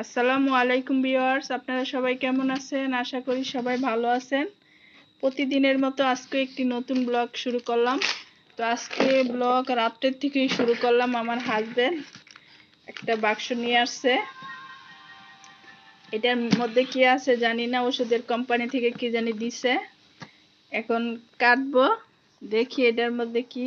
আসসালামু আলাইকুম ভিউয়ার্স, আপনারা সবাই কেমন আছেন? আশা করি সবাই ভালো আছেন। প্রতিদিনের মতো আজকে একটি নতুন ব্লগ শুরু করলাম। তো আজকে ব্লগ রাত্রের থেকেই শুরু করলাম আমার হাজবেন্ড একটা বাক্স নিয়ে আসছে। এটার মধ্যে কি আছে জানি না, ওষুধের কোম্পানি থেকে কি জানি দিছে। এখন কাটবো, দেখি এটার মধ্যে কি।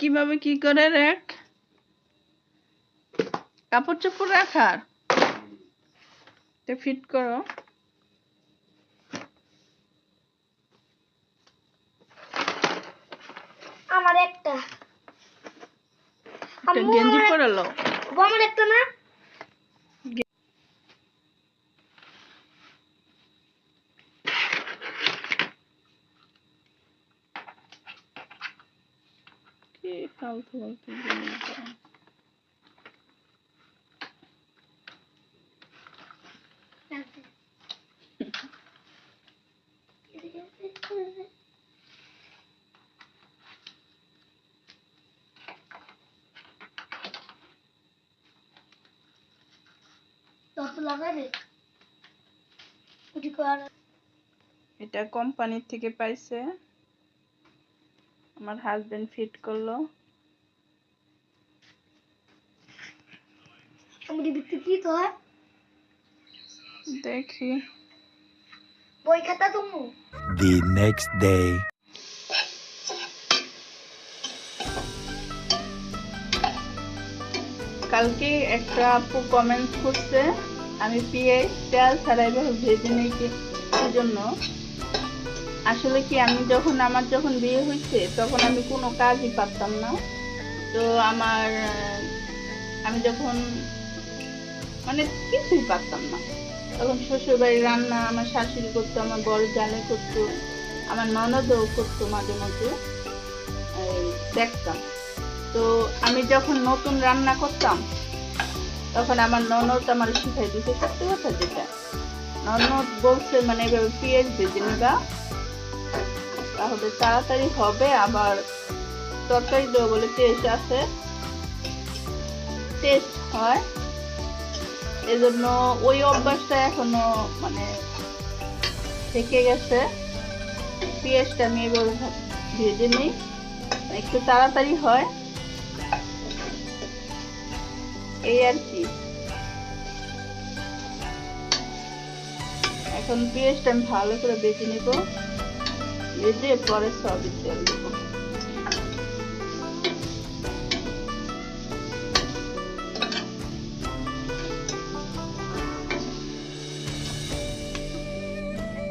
কীভাবে কি করে রেখ? কাপড় চোপড় রাখার? ফিট করো। আমার একটা। গেঞ্জি আমার- পরে লো ও আমার একটা না? দশ লাগাবে এটা কোম্পানির থেকে পাইছে। আমার হাজবেন্ড ফিট করল। আমি বিক্রি কি তো হয় দেখি। বই খাতা তুমি। The next day. কালকে একটা আপু কমেন্ট করছে আমি পেঁয়াজ তেল ছাড়া এভাবে ভেজে নেই কি জন্য। আসলে কি আমি যখন আমার যখন বিয়ে হয়েছে তখন আমি কোনো কাজই পারতাম না। তো আমার আমি যখন মানে কিছুই পারতাম না। তখন শ্বশুর বাড়ির রান্না আমার শাশুড়ি করতো, আমার বড় জালে করতো, আমার ননদও করতো মাঝে মাঝে। দেখতাম। তো আমি যখন নতুন রান্না করতাম, তখন আমার ননদ আমার শিখাই দিতে সত্যি কথা যেটা। ননদ বলছে মানে এভাবে পেঁয়াজ ভেজে নিবা, তাহলে তাড়াতাড়ি হবে, আবার তরকারি দেবো বলে টেস্ট আছে। টেস্ট হয় এজন্য ওই অভ্যাসটা এখনও মানে থেকে গেছে। পেঁয়াজটা আমি এভাবে ভেজে নিই। একটু তাড়াতাড়ি হয়। এই আর কি। এখন পেঁয়াজটা আমি ভালো করে বেছে নিব। ভেজে পরে সবই তেল দেবো।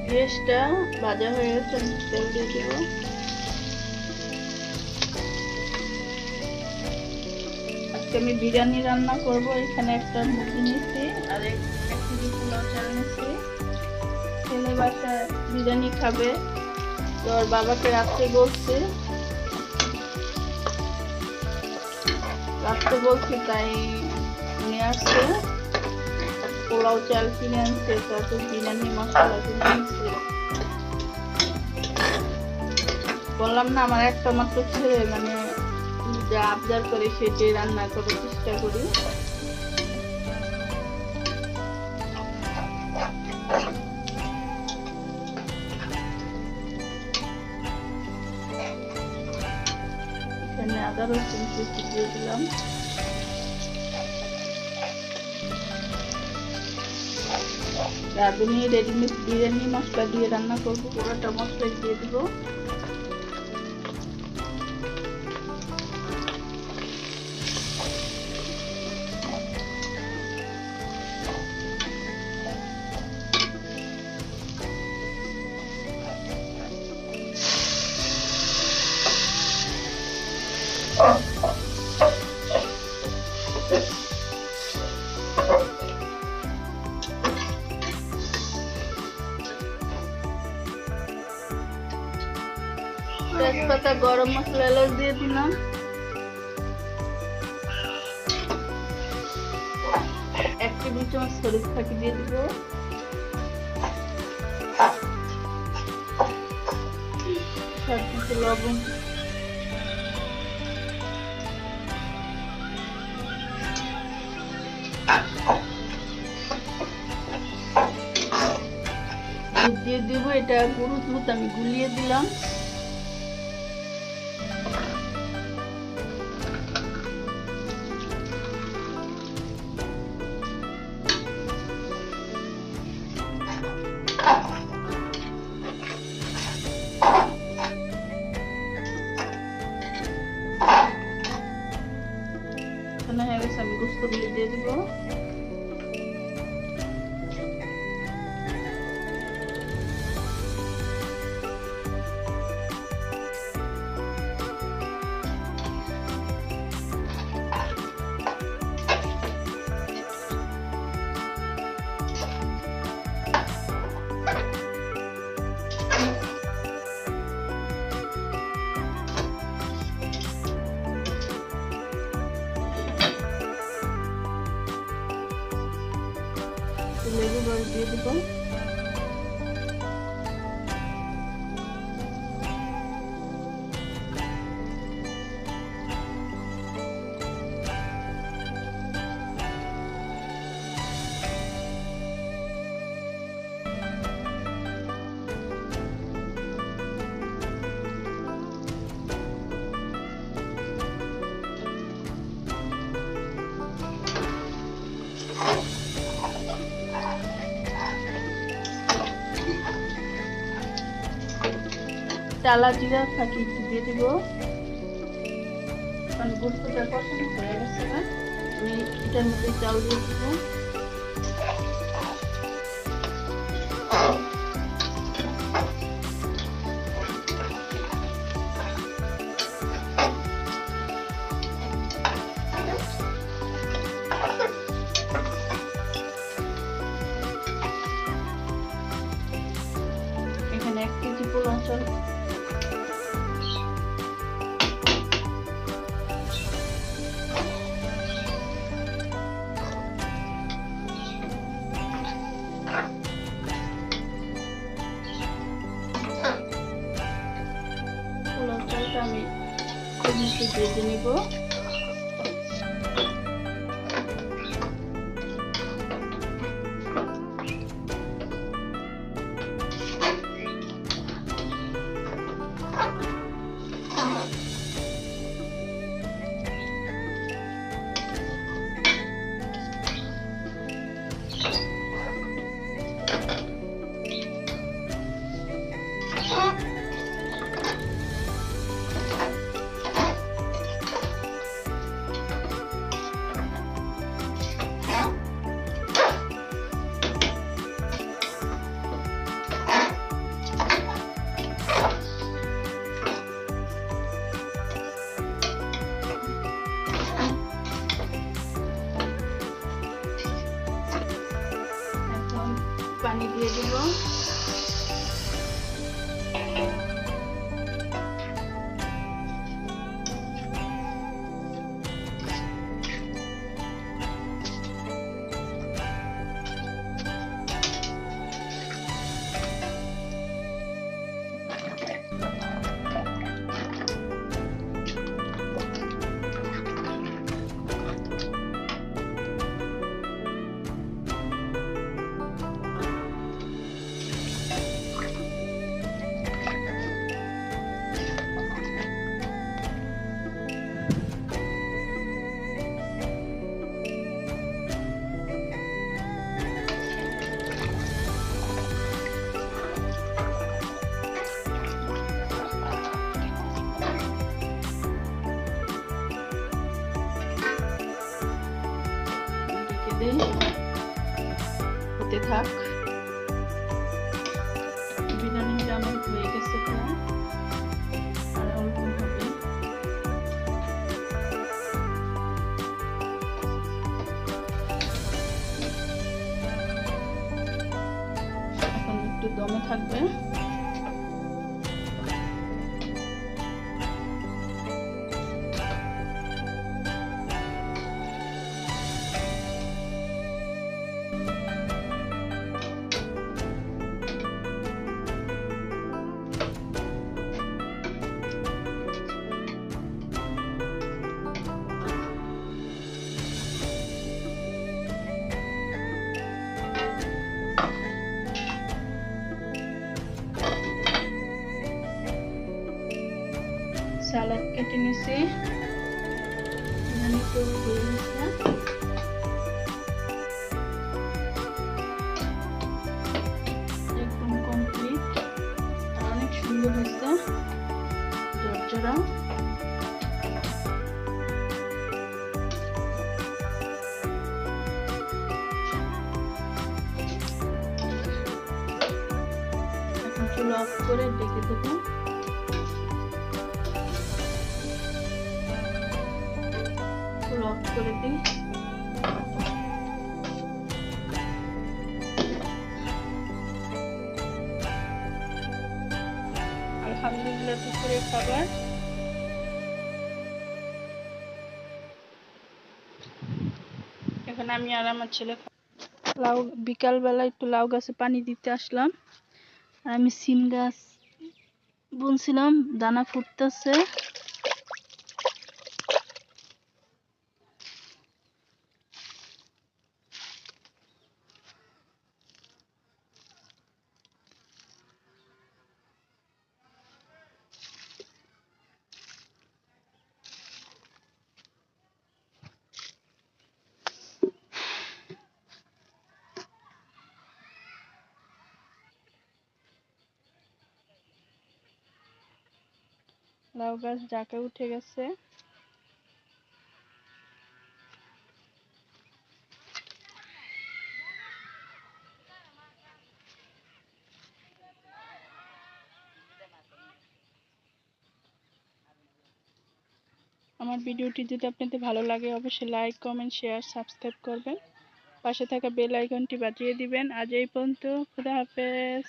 পেঁয়াজটা ভাজা হয়ে গেছে, আমি তেল দিয়ে দেবো। আজকে আমি বিরিয়ানি রান্না করব, এখানে একটা মুরগি নিচ্ছি আর এক এক পোলাও চাল নিচ্ছি ছেলে বাসা বিরিয়ানি খাবে, তো বাবাকে রাত্রে বলছে। রাত্রে বলছি তাই নিয়ে আসছে। পোলাও চাল কিনে আনছে তারপর বিরিয়ানি মশলা কিনে আনছে বললাম না আমার একটা মাত্র ছেলে মানে যা আবদার করে সেটাই রান্না করার চেষ্টা করি আদা রসুন দিয়ে দিলাম রাঁধুনি রেডিমেড বিরিয়ানি মশলা দিয়ে রান্না করব। পুরোটা মশলা দিয়ে দেবো। শুকনো এলাচ দিয়ে দিলাম। এক টেবিল চামচ সরিষ ফাঁকি দিয়ে দিব। লবণ। দিয়ে দিব, এটা গরু দুধ আমি গুলিয়ে দিলাম। টালা জিরা থাকি, একটু দিয়ে দেবো। কারণ গোস্তটা পছন্দ হয়ে গেছে না আমি এটার মধ্যে চাল দিয়ে দিব। আমি কমিয়ে ভেজে নিব। এখন পানি দিয়ে 嗯。নিছি এখানে তো কমপ্লিট অনেক সুন্দর এখন অফ করে ডেকে দেবো করে দিই এখন আমি আর আমার ছেলে লাউ, বিকালবেলা একটু লাউ গাছে পানি দিতে আসলাম। আর আমি সিম গাছ বুনছিলাম, দানা ফুটতেছে। লাউ গাছ ডাকে উঠে গেছে। আমার ভিডিওটি যদি আপনাদের ভালো লাগে, অবশ্যই লাইক কমেন্ট শেয়ার সাবস্ক্রাইব করবেন। পাশে থাকা বেল আইকনটি বাজিয়ে দিবেন। আজ এই পর্যন্ত, খুদা হাফেজ।